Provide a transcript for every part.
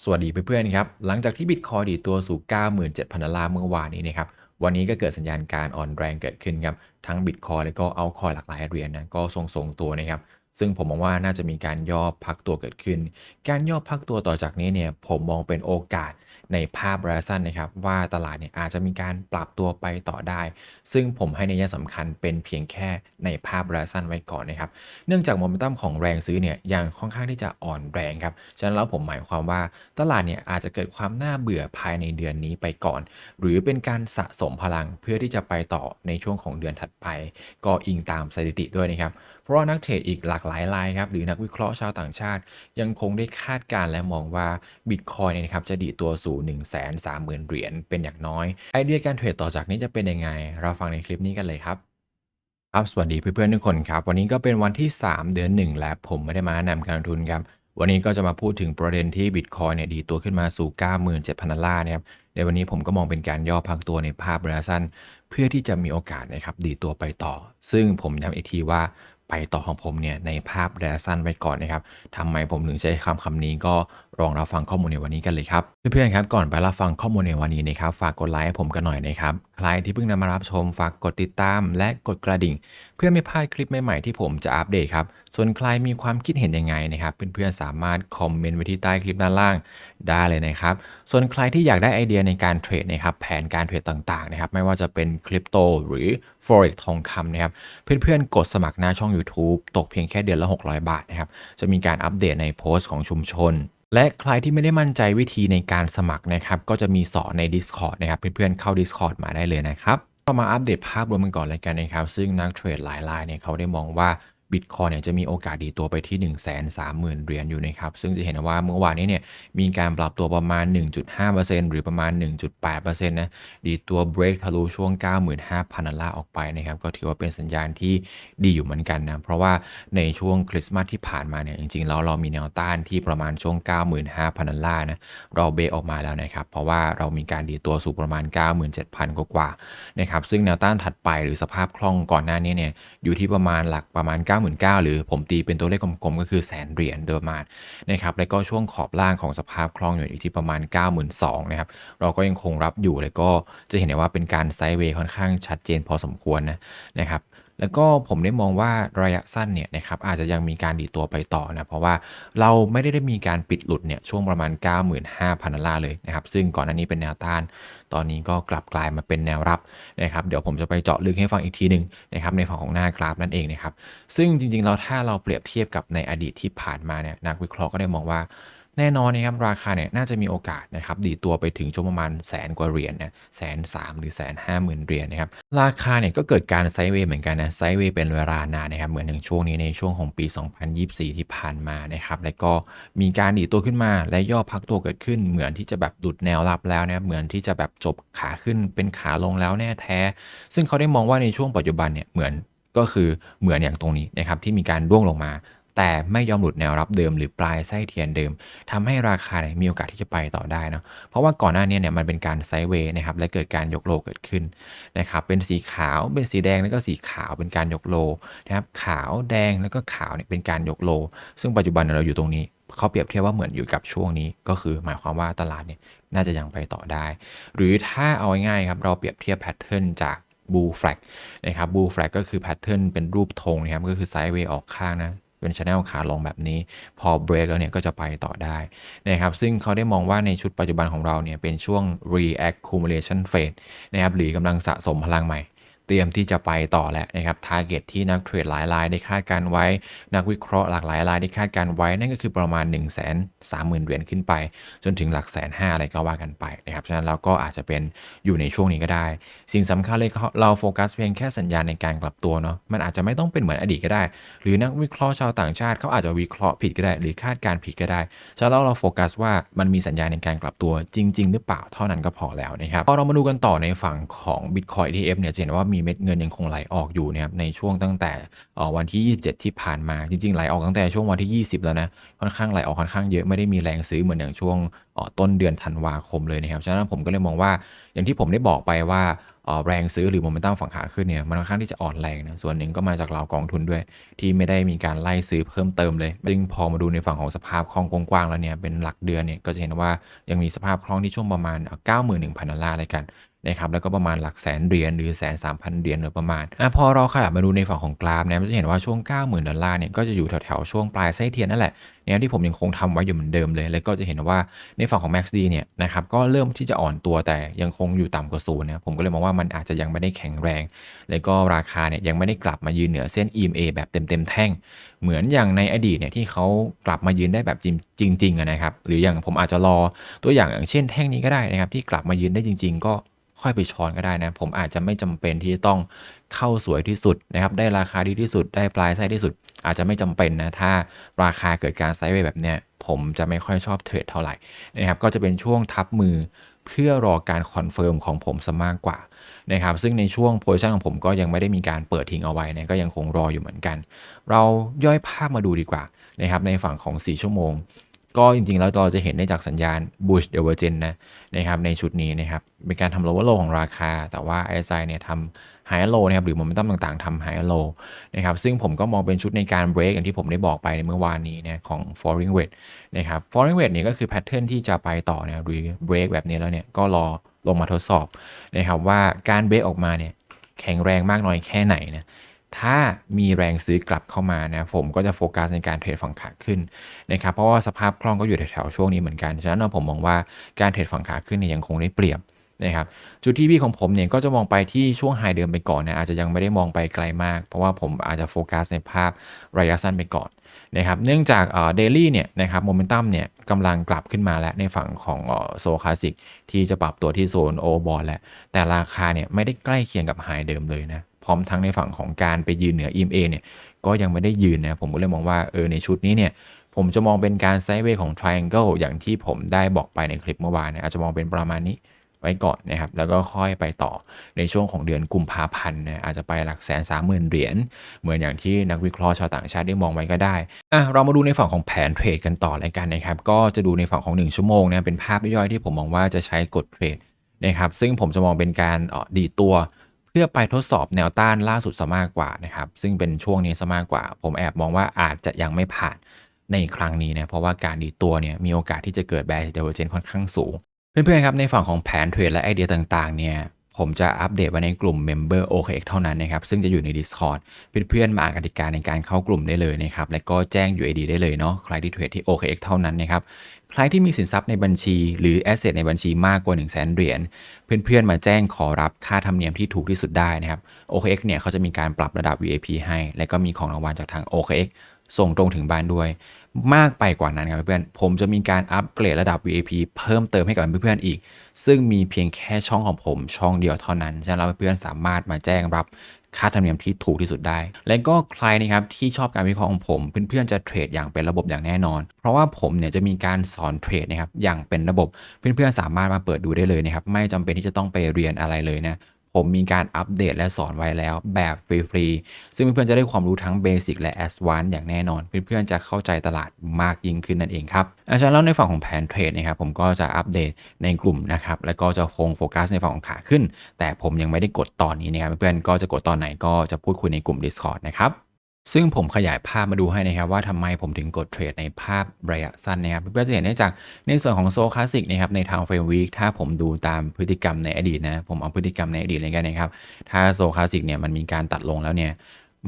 สวัสดีเพื่อนๆครับ หลังจากที่บิตคอยดีตัวสู่ 97,000 ดอลลาร์เมื่อวานนี้นะครับ วันนี้ก็เกิดสัญญาณการอ่อนแรงเกิดขึ้นครับ ทั้งบิตคอยและก็เอาคอยหลากหลายเหรียญนะก็ทรงๆตัวนะครับ ซึ่งผมมองว่าน่าจะมีการย่อพักตัวเกิดขึ้น การย่อพักตัวต่อจากนี้เนี่ยผมมองเป็นโอกาส ในภาพระยะสั้นนะครับว่าตลาดเนี่ยอาจจะมีการปรับตัวไปต่อได้ ซึ่งผมให้ในยะสำคัญเป็นเพียงแค่ในภาพระยะสั้นไว้ก่อนนะครับ เนื่องจากโมเมนตัมของแรงซื้อเนี่ยยังค่อนข้างที่จะอ่อนแรงครับ ฉะนั้นแล้วผมหมายความว่าตลาดเนี่ยอาจจะเกิดความน่าเบื่อภายในเดือนนี้ไปก่อน หรือเป็นการสะสมพลังเพื่อที่จะไปต่อในช่วงของเดือนถัดไป ก็อิงตามสถิติด้วยนะครับเพราะนักเทรดอีกหลากหลายรายครับหรือนักวิเคราะห์ชาวต่างชาติ ยังคงได้คาดการณ์และมองว่าบิตคอยเนี่ยนะครับจะดีตัวสู่ 1 3 0 0 0 0เหรียญเป็นอย่างน้อย ไอเดียการเทรดต่อจากนี้จะเป็นยังไง เราฟังในคลิปนี้กันเลยครับครับสวัสดีเพื่อนๆทุกคนครับ วันนี้ก็เป็นวันที่ 3 เดือน 1 และผมไม่ได้มาแนะนำการลงทุนครับวันนี้ก็จะมาพูดถึงประเด็นที่บิตคอยเนี่ยดีตัวขึ้นมาสู่ 97,000ดอลลาร์นะครับในวันนี้ผมก็มองเป็นการย่อพักตัวในภาพระยะสั้น เพื่อที่จะมีโอกาสนะครับดีตัวไปต่อ ซึ่งผมย้ำอีกทีว่าไปต่อของผมเนี่ยในภาพระยะสั้นไว้ก่อนนะครับทำไมผมถึงใช้คำคำนี้ก็ลองรับฟังข้อมูลในวันนี้กันเลยครับ เพื่อนๆครับก่อนไปรับฟังข้อมูลในวันนี้นะครับฝากกดไลค์ให้ผมกันหน่อยนะครับ รที่เพิ่งนำมารับชมฝากกดติดตามและกดกระดิ่ง เพื่อไม่พลาดคลิปใหม่ๆที่ผมจะอัปเดตครับ ส่วนใครมีความคิดเห็นยังไงนะครับเพื่อนๆสามารถคอมเมนต์ไว้ที่ใต้คลิปด้านล่างได้เลยนะครับ ส่วนใครที่อยากได้ไอเดียในการเทรดนะครับแผนการเทรดต่างๆนะครับไม่ว่าจะเป็นคริปโตหรือ forex ทองคำนะครับเพื่อนๆกดสมัครหน้าช่อง YouTube ตกเพียงแค่เดือนละ 600 บาทนะครับจะมีการอัปเดตในโพสต์ของชุมชน และใครที่ไม่ได้มั่นใจวิธีในการสมัครนะครับ ก็จะมีสอนใน Discord นะครับ เพื่อนๆเข้า Discord มาได้เลยนะครับเรามาอัปเดตภาพรวมกันก่อนเลยกันนะครับ ซึ่งนักเทรดหลายรายเนี่ยเขาได้มองว่า บิตคอยเนี่ยจะมีโอกาสดีตัวไปที่ 1 3 0 0 0 0 เหรียญอยู่นะครับ ซึ่งจะเห็นว่าเมื่อวานนี้เนี่ยมีการปรับตัวประมาณ 1.5%หรือประมาณ 1.8%นะดีตัว break ทะลุช่วง 95,000ดอลลาร์ออกไปนะครับ ก็ถือว่าเป็นสัญญาณที่ดีอยู่เหมือนกันนะ เพราะว่าในช่วงคริสต์มาสที่ผ่านมาเนี่ยจริงๆแล้วเรามีแนวต้านที่ประมาณช่วง 95,000ดอลลาร์นะเราเบรกออกมาแล้วนะครับ เพราะว่าเรามีการดีตัวสู่ประมาณ 97,000 กว่าๆนะครับซึ่งแนวต้านถัดไปหรือสภาพคล่องก่อนหน้านี้เนี่ยอยู่ที่ประมาณหลักประมาณ99,000หรือผมตีเป็นตัวเลขกลมๆ ก็คือแสนเหรียญโดยประมาณนะครับแล้วก็ช่วงขอบล่างของสภาพคล่องอยู่ที่ประมาณ 92,000นะครับเราก็ยังคงรับอยู่แล้วก็จะเห็นได้ว่าเป็นการไซด์เวย์ค่อนข้างชัดเจนพอสมควรนะนะครับ แล้วก็ผมได้มองว่าระยะสั้นเนี่ยนะครับอาจจะยังมีการดีตัวไปต่อนะเพราะว่าเราไม่ได้ได้มีการปิดหลุดเนี่ยช่วงประมาณ 95,000ดอลลาร์เลยนะครับซึ่งก่อนหน้านี้เป็นแนวต้าน ตอนนี้ก็กลับกลายมาเป็นแนวรับนะครับเดี๋ยวผมจะไปเจาะลึกให้ฟังอีกทีหนึ่งนะครับในฝั่งของหน้ากราฟนั่นเองนะครับซึ่งจริงๆเราถ้าเราเปรียบเทียบกับในอดีตที่ผ่านมาเนี่ยนักวิเคราะห์ก็ได้มองว่า แน่นอนนะครับราคาเนี่ยน่าจะมีโอกาสนะครับดีตัวไปถึงช่วงประมาณแสนกว่าเหรียญนะแสนสามหรือแสนห้าหมื่นเหรียญนะครับราคาเนี่ยก็เกิดการไซด์เวย์เหมือนกันนะไซด์เวย์เป็นเวลานานนะครับเหมือนอย่างช่วงนี้ในช่วงของปี 2024 ที่ผ่านมานะครับแล้วก็มีการดีตัวขึ้นมาและย่อพักตัวเกิดขึ้น เหมือนที่จะแบบดุดแนวรับแล้วนะครับเหมือนที่จะแบบจบขาขึ้นเป็นขาลงแล้วแน่แท้ ซึ่งเขาได้มองว่าในช่วงปัจจุบันเนี่ยเหมือนก็คือเหมือนอย่างตรงนี้นะครับที่มีการร่วงลงมา แต่ไม่ยอมหลุดแนวรับเดิมหรือปลายไส้เทียนเดิมทำให้ราคาเนี่ยมีโอกาสที่จะไปต่อได้นะเพราะว่าก่อนหน้านี้เนี่ยมันเป็นการไซด์เวย์นะครับและเกิดการยกโลเกิดขึ้นนะครับเป็นสีขาวเป็นสีแดงแล้วก็สีขาวเป็นการยกโลนะครับขาวแดงแล้วก็ขาวเนี่ยเป็นการยกโล ซึ่งปัจจุบันเราอยู่ตรงนี้เขาเปรียบเทียบว่าเหมือนอยู่กับช่วงนี้ ก็คือหมายความว่าตลาดเนี่ยน่าจะยังไปต่อได้ หรือถ้าเอาง่ายๆครับเราเปรียบเทียบแพทเทิร์นจากบูแฟลกนะครับบูแฟลกก็คือแพทเทิร์นเป็นรูปธงนะครับก็คือไซด์เวย์ออกข้างนะ เป็นชแนลขาลงแบบนี้ พอเบรกแล้วเนี่ยก็จะไปต่อได้นะครับซึ่งเขาได้มองว่าในชุดปัจจุบันของเราเนี่ยเป็นช่วง reaccumulation phase นะครับหรือกำลังสะสมพลังใหม่ ตรียมที่จะไปต่อแล้วนะครับทาร์เก็ตที่นักเทรดหลายรายได้คาดการไว้ นักวิเคราะห์หลากหลายรายได้คาดการไว้ นั่นก็คือประมาณ 1 3 0 0 0 0เหรียญขึ้นไป จนถึงหลักแสนห้าอะไรก็ว่ากันไปนะครับ ฉะนั้นเราก็อาจจะเป็นอยู่ในช่วงนี้ก็ได้ สิ่งสำคัญเลยเราโฟกัสเพียงแค่สัญญาณในการกลับตัวเนาะ มันอาจจะไม่ต้องเป็นเหมือนอดีตก็ได้ หรือนักวิเคราะห์ชาวต่างชาติเขาอาจจะวิเคราะห์ผิดก็ได้ หรือคาดการผิดก็ได้ ฉะนั้นเราโฟกัสว่ามันมีสัญญาณในการกลับตัวจริง ๆ หรือเปล่าเท่านั้นก็พอแล้วนะครับพอเรามาดูกันต่อในฝั่งของ Bitcoin ETF เนี่ยจะเห็นว่ามีเม็ดเงินยังคงไหลออกอยู่นะครับในช่วงตั้งแต่วันที่ 27 ที่ผ่านมาจริงๆไหลออกตั้งแต่ช่วงวันที่ 20 แล้วนะค่อนข้างไหลออกค่อนข้างเยอะไม่ได้มีแรงซื้อเหมือนอย่างช่วงต้นเดือนธันวาคมเลยนะครับฉะนั้นผมก็เลยมองว่าอย่างที่ผมได้บอกไปว่าแรงซื้อหรือโมเมนตัมฝั่งขาขึ้นเนี่ยมันค่อนข้างที่จะอ่อนแรงนะส่วนหนึ่งก็มาจากเรากองทุนด้วย ที่ไม่ได้มีการไล่ซื้อเพิ่มเติมเลยจึงพอมาดูในฝั่งของสภาพคล่องกว้างๆแล้วเนี่ยเป็นหลักเดือนเนี่ยก็จะเห็นว่ายังมีสภาพคล่องที่ช่วงประมาณ 91,000ดอลลาร์เลยกัน นะครับแล้วก็ประมาณหลักแสนเหรียญหรือแสนสามพันเหรียญโดยประมาณอะพอเราขยับมาดูในฝั่งของกราฟเนี่ยมันจะเห็นว่าช่วง 90,000 ดอลลาร์เนี่ยก็จะอยู่แถวๆช่วงปลายไส้เทียนนั่นแหละเนี่ยที่ผมยังคงทำไว้อยู่เหมือนเดิมเลย แล้วก็จะเห็นว่าในฝั่งของ MACD เนี่ยนะครับก็เริ่มที่จะอ่อนตัวแต่ยังคงอยู่ต่ำกว่าศูนย์นะผมก็เลยมองว่ามันอาจจะยังไม่ได้แข็งแรง แล้วก็ราคาเนี่ยยังไม่ได้กลับมายืนเหนือเส้น EMA แบบเต็มๆแท่ง เหมือนอย่างในอดีตเนี่ยที่เขากลับมายืนได้แบบจริงๆอะนะครับหรืออย่างผมอาจจะรอตัวอย่างอย่างเช่นแท่งนี้ก็ได้นะครับที่กลับมายืนได้จริง ๆ ก็ ค่อยไปช้อนก็ได้นะ ผมอาจจะไม่จำเป็นที่จะต้องเข้าสวยที่สุดนะครับ ได้ราคาดีที่สุดได้ปลายไส้ที่สุด อาจจะไม่จำเป็นนะ ถ้าราคาเกิดการไซด์เวย์แบบเนี้ยผมจะไม่ค่อยชอบเทรดเท่าไหร่นะครับ ก็จะเป็นช่วงทับมือเพื่อรอการคอนเฟิร์มของผมซะมากกว่านะครับซึ่งในช่วงโพซิชันของผมก็ยังไม่ได้มีการเปิดทิ้งเอาไว้นะก็ยังคงรออยู่เหมือนกัน เราย่อยภาพมาดูดีกว่านะครับในฝั่งของ 4 ชั่วโมง ก็จริงๆ แล้วเราจะเห็นได้จากสัญญาณ Bush Divergence นะนะครับในชุดนี้นะครับเป็นการทำ lower low ของราคา แต่ว่า RSI เนี่ยทำ high low นะครับหรือ momentum ต่างๆทำ high low นะครับซึ่งผมก็มองเป็นชุดในการ break อย่างที่ผมได้บอกไปในเมื่อวานนี้นะของ falling wedge นะครับ falling wedge เนี่ยก็คือ pattern ที่จะไปต่อเนี่ยหรือ break แบบนี้แล้วเนี่ยก็รอลงมาทดสอบนะครับว่าการ break ออกมาเนี่ยแข็งแรงมากน้อยแค่ไหนนะ ถ้ามีแรงซื้อกลับเข้ามานะผมก็จะโฟกัสในการเทรดฝั่งขาขึ้นนะครับเพราะว่าสภาพคล่องก็อยู่แถวๆช่วงนี้เหมือนกัน ฉะนั้นผมมองว่าการเทรดฝั่งขาขึ้นเนี่ยยังคงได้เปรียบนะครับจุดที่พี่ของผมเนี่ยก็จะมองไปที่ช่วงไฮเดิมไปก่อนนะอาจจะยังไม่ได้มองไปไกลมาก เพราะว่าผมอาจจะโฟกัสในภาพระยะสั้นไปก่อนนะครับเนื่องจากเดลี่เนี่ยนะครับโมเมนตัมเนี่ยกำลังกลับขึ้นมาแล้วในฝั่งของโซคลาสิกที่จะปรับตัวที่โซนโอบอลแล้วแต่ราคาเนี่ยไม่ได้ใกล้เคียงกับไฮเดิมเลยนะ พร้อมทั้งในฝั่งของการไปยืนเหนือ EMA เนี่ยก็ยังไม่ได้ยืนนะผมก็เลยมองว่าเออในชุดนี้เนี่ยผมจะมองเป็นการไซด์เวย์ของ triangle อย่างที่ผมได้บอกไปในคลิปเมื่อวานนี่ยอาจจะมองเป็นประมาณนี้ไว้ก่อนนะครับ แล้วก็ค่อยไปต่อในช่วงของเดือนกุมภาพันธ์นะอาจจะไปหลักแสนสามหมื่นเหรียญ เหมือนอย่างที่นักวิเคราะห์ชาวต่างชาติได้มองไว้ก็ได้อะเรามาดูในฝั่งของแผนเทรดกันต่อเลยกันนะครับ ก็จะดูในฝั่งของ 1 ชั่วโมงนะเป็นภาพย่อยที่ผมมองว่าจะใช้กดเทรดนะครับ ซึ่งผมจะมองเป็นการออดีตัว พื่อไปทดสอบแนวต้านล่าสุดซะมากกว่านะครับ ซึ่งเป็นช่วงนี้ซะมากกว่า ผมแอบมองว่าอาจจะยังไม่ผ่านในครั้งนี้นะเพราะว่าการดีตัวเนี่ยมีโอกาสที่จะเกิดแบร์เดเวอร์เจนค่อนข้างสูง เพื่อนๆครับในฝั่งของแผนเทรดและไอเดียต่างๆเนี่ย ผมจะอัปเดตไว้ในกลุ่ม Member OKX เท่านั้นนะครับ ซึ่งจะอยู่ใน Discord เพื่อนๆ มาอ่านกติกาในการเข้ากลุ่มได้เลยนะครับ และก็แจ้ง UID ได้เลยเนาะ ใครที่เทรดที่ OKX เท่านั้นนะครับ ใครที่มีสินทรัพย์ในบัญชี หรือ Asset ในบัญชีมากกว่า 1 0 0 0 0แเหรียญ เพื่อนๆ มาแจ้งขอรับค่าธรรมเนียมที่ถูกที่สุดได้นะครับ OKX เนี่ยเขาจะมีการปรับระดับ VIP ให้ และก็มีของรางวัลจากทาง OKX ส่งตรงถึงบ้านด้วย มากไปกว่านั้นครับเพื่อนๆผมจะมีการอัปเกรดระดับ VIP เพิ่มเติมให้กับเพื่อนๆอีก ซึ่งมีเพียงแค่ช่องของผมช่องเดียวเท่านั้นฉะนั้นเพื่อนๆสามารถมาแจ้งรับค่าธรรมเนียมที่ถูกที่สุดได้ และก็ใครนะครับที่ชอบการวิเคราะห์ของผม เพื่อนๆจะเทรดอย่างเป็นระบบอย่างแน่นอน เพราะว่าผมเนี่ยจะมีการสอนเทรดนะครับอย่างเป็นระบบ เพื่อนๆสามารถมาเปิดดูได้เลยนะครับไม่จำเป็นที่จะต้องไปเรียนอะไรเลยนะ ผมมีการอัปเดตและสอนไว้แล้วแบบฟรีๆ ซึ่งเพื่อนๆจะได้ความรู้ทั้งเบสิกและแอดวานซ์อย่างแน่นอน เพื่อนๆจะเข้าใจตลาดมากยิ่งขึ้นนั่นเองครับอาจารย์แล้วในฝั่งของแผนเทรดนะครับผมก็จะอัปเดตในกลุ่มนะครับแล้วก็จะคงโฟกัสในฝั่งของขาขึ้น แต่ผมยังไม่ได้กดตอนนี้นะครับเพื่อนๆก็จะกดตอนไหนก็จะพูดคุยในกลุ่ม Discord นะครับ ซึ่งผมขยายภาพมาดูให้นะครับว่าทำไมผมถึงกดเทรดในภาพระยะสั้นนะครับเพื่อนๆจะเห็นได้จากในส่วนของโซคลาสสิกนะครับในทางเฟรมวีคถ้าผมดูตามพฤติกรรมในอดีตนะผมเอาพฤติกรรมในอดีตเลยกันนะครับถ้าโซคลาสสิกเนี่ยมันมีการตัดลงแล้วเนี่ย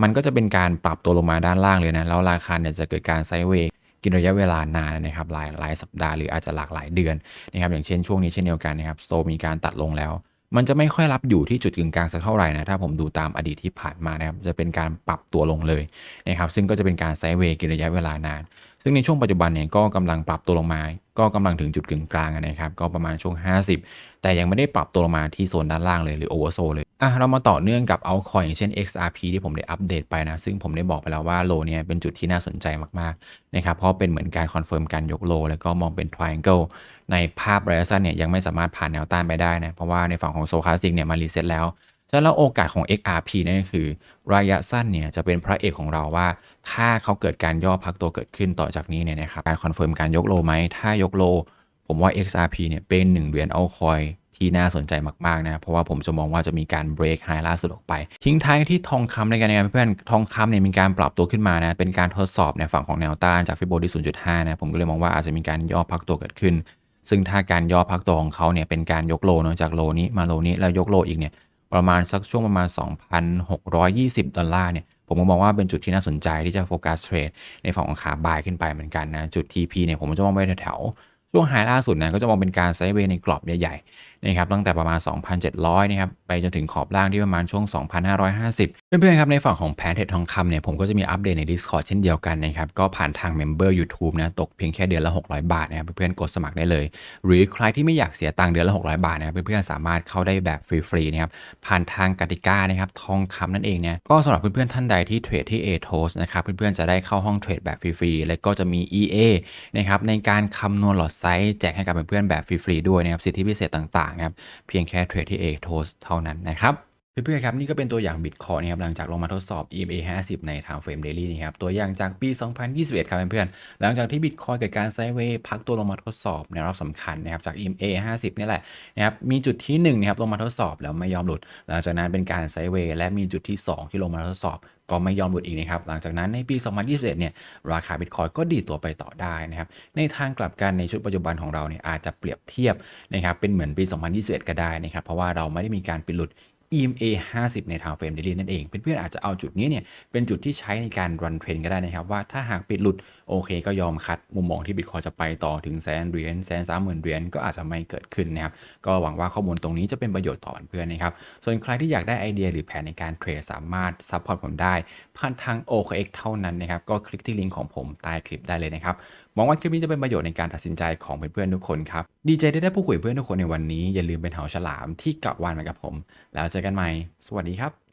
มันก็จะเป็นการปรับตัวลงมาด้านล่างเลยนะแล้วราคาเนี่ยจะเกิดการไซด์เวย์กินระยะเวลานานนะครับหลายหลายสัปดาห์หรืออาจจะหลากหลายเดือนนะครับอย่างเช่นช่วงนี้เช่นเดียวกันนะครับโซมีการตัดลงแล้ว มันจะไม่ค่อยรับอยู่ที่จุดกึ่งกลางสักเท่าไหร่นะ ถ้าผมดูตามอดีตที่ผ่านมานะครับ จะเป็นการปรับตัวลงเลยนะครับ ซึ่งก็จะเป็นการไซด์เวย์กินระยะเวลานาน ซึ่งในช่วงปัจจุบันเนี่ยก็กำลังปรับตัวลงมา ก็กำลังถึงจุดกึ่งกลางนะครับ ก็ประมาณช่วง 50 แต่ยังไม่ได้ปรับตัวลงมาที่โซนด้านล่างเลยหรือโอเวอร์โซเลยอะเรามาต่อเนื่องกับเอาคอยอย่างเช่น XRP ที่ผมได้อัปเดตไปนะ ซึ่งผมได้บอกไปแล้วว่าโลเนี่ยเป็นจุดที่น่าสนใจมากๆนะครับเพราะเป็นเหมือนการคอนเฟิร์มการยกโล แล้วก็มองเป็น triangle ในภาพระยะสั้นเนี่ยยังไม่สามารถผ่านแนวต้านไปได้นะเพราะว่าในฝั่งของโซคาสิกเนี่ยมารีเซ็ตแล้ว ฉะนั้นแล้วโอกาสของ XRP นี่ก็คือ ระยะสั้นเนี่ยจะเป็นพระเอกของเราว่า ถ้าเขาเกิดการย่อพักตัวเกิดขึ้นต่อจากนี้เนี่ยนะครับการคอนเฟิร์มการยกโลไหมถ้ายกโล ผมว่า XRP เนี่ยเป็นหนึ่งเหรียญเอาคอยที่น่าสนใจมากๆนะเพราะว่าผมจะมองว่าจะมีการเบรกไฮล่าสุดออกไป ทิ้งท้ายที่ทองคำในกันนะครับเพื่อนทองคำเนี่ยมีการปรับตัวขึ้นมานะเป็นการทดสอบในฝั่งของแนวต้านจากฟิโบที่0.5นะผมก็เลยมองว่าอาจจะมีการย่อพักตัวเกิดขึ้น ซึ่งถ้าการย่อพักตัวของเขาเนี่ยเป็นการยกโลเนอะจากโลนี้มาโลนี้แล้วยกโลอีกเนี่ย ประมาณสักช่วงประมาณ 2,620 ดอลลาร์เนี่ยผมก็มองว่าเป็นจุดที่น่าสนใจที่จะโฟกัสเทรดในฝั่งของขาบายขึ้นไปเหมือนกันนะ จุด TP เนี่ยผมจะมองไปแถวๆช่วงไฮล่าสุดนะก็จะมองเป็นการไซด์เวย์ในกรอบใหญ่ๆ นะครับตั้งแต่ประมาณ 2,700นะครับไปจนถึงขอบล่างที่ประมาณช่วง 2,550 เพื่อนๆครับในฝั่งของแพนเทรดทองคำเนี่ยผมก็จะมีอัปเดตใน Discord เช่นเดียวกันนะครับก็ผ่านทางเมมเบอร์ YouTube นะตกเพียงแค่เดือนละ 600 บาทนะครับเพื่อนๆกดสมัครได้เลย หรือใครที่ไม่อยากเสียตังค์เดือนละ 600 บาทนะครับเพื่อนๆสามารถเข้าได้แบบฟรีๆนะครับผ่านทางกติกานะครับทองคำนั่นเองเนี่ยก็สำหรับเพื่อนๆท่านใดที่เทรดที่ ATOS นะครับเพื่อนๆจะได้เข้าห้องเทรดแบบฟรีๆและก็จะมี EA นะครับในการคำนวณหลอดไซส์แจกให้กับเพื่อนๆแบบฟรีๆด้วยนะครับสิทธิพิเศษต่างๆนะครับ เพียงแค่เทรดที่ ATOS เท่านั้นนะครับ เพื่อนๆครับนี่ก็เป็นตัวอย่างบิตคอยนะครับหลังจากลงมาทดสอบ EMA 50 ใน Time Frame Daily นะครับตัวอย่างจากปี 2021 ครับเพื่อนๆหลังจากที่บิตคอยเกิดการไซด์เวย์พักตัวลงมาทดสอบในรอบสำคัญนะครับจาก EMA 50 นี่แหละนะครับมีจุดที่1นะครับลงมาทดสอบแล้วไม่ยอมหลุด หลังจากนั้นเป็นการไซด์เวย์และมีจุดที่ 2 ที่ลงมาทดสอบก็ไม่ยอมหลุดอีกนะครับ หลังจากนั้นในปี 2021 เนี่ย ราคาบิตคอยก็ดีตัวไปต่อได้นะครับ ในทางกลับกันในชุดปัจจุบันของเราเนี่ยอาจจะเปรียบเทียบนะครับเป็นเหมือนปี 2021 ก็ได้นะครับ เพราะว่าเราไม่ได้มีการปิดหลุด EMA 50 ในทางเฟรมเดลี่นั่นเอง เพื่อนๆอาจจะเอาจุดนี้เนี่ยเป็นจุดที่ใช้ในการรันเทรนก็ได้นะครับว่าถ้าหากปิดหลุดโอเคก็ยอมคัดมุมมองที่บิตคอยจะไปต่อถึงแสนเหรียญแสนสามหมื่นเหรียญก็อาจจะไม่เกิดขึ้นนะครับก็หวังว่าข้อมูลตรงนี้จะเป็นประโยชน์ต่อเพื่อนๆนะครับส่วนใครที่อยากได้ไอเดียหรือแผนในการเทรดสามารถซัพพอร์ตผมได้ผ่านทาง OKX เท่านั้นนะครับก็คลิกที่ลิงก์ของผมใต้คลิปได้เลยนะครับ หวังว่าคลิปนี้จะเป็นประโยชน์ในการตัดสินใจของเพื่อนๆทุกคนครับ ดีใจได้ได้พูดคุยเพื่อนทุกคนในวันนี้ อย่าลืมเป็นเหาฉลามที่เกาะวานมากับผม แล้วเจอกันใหม่ สวัสดีครับ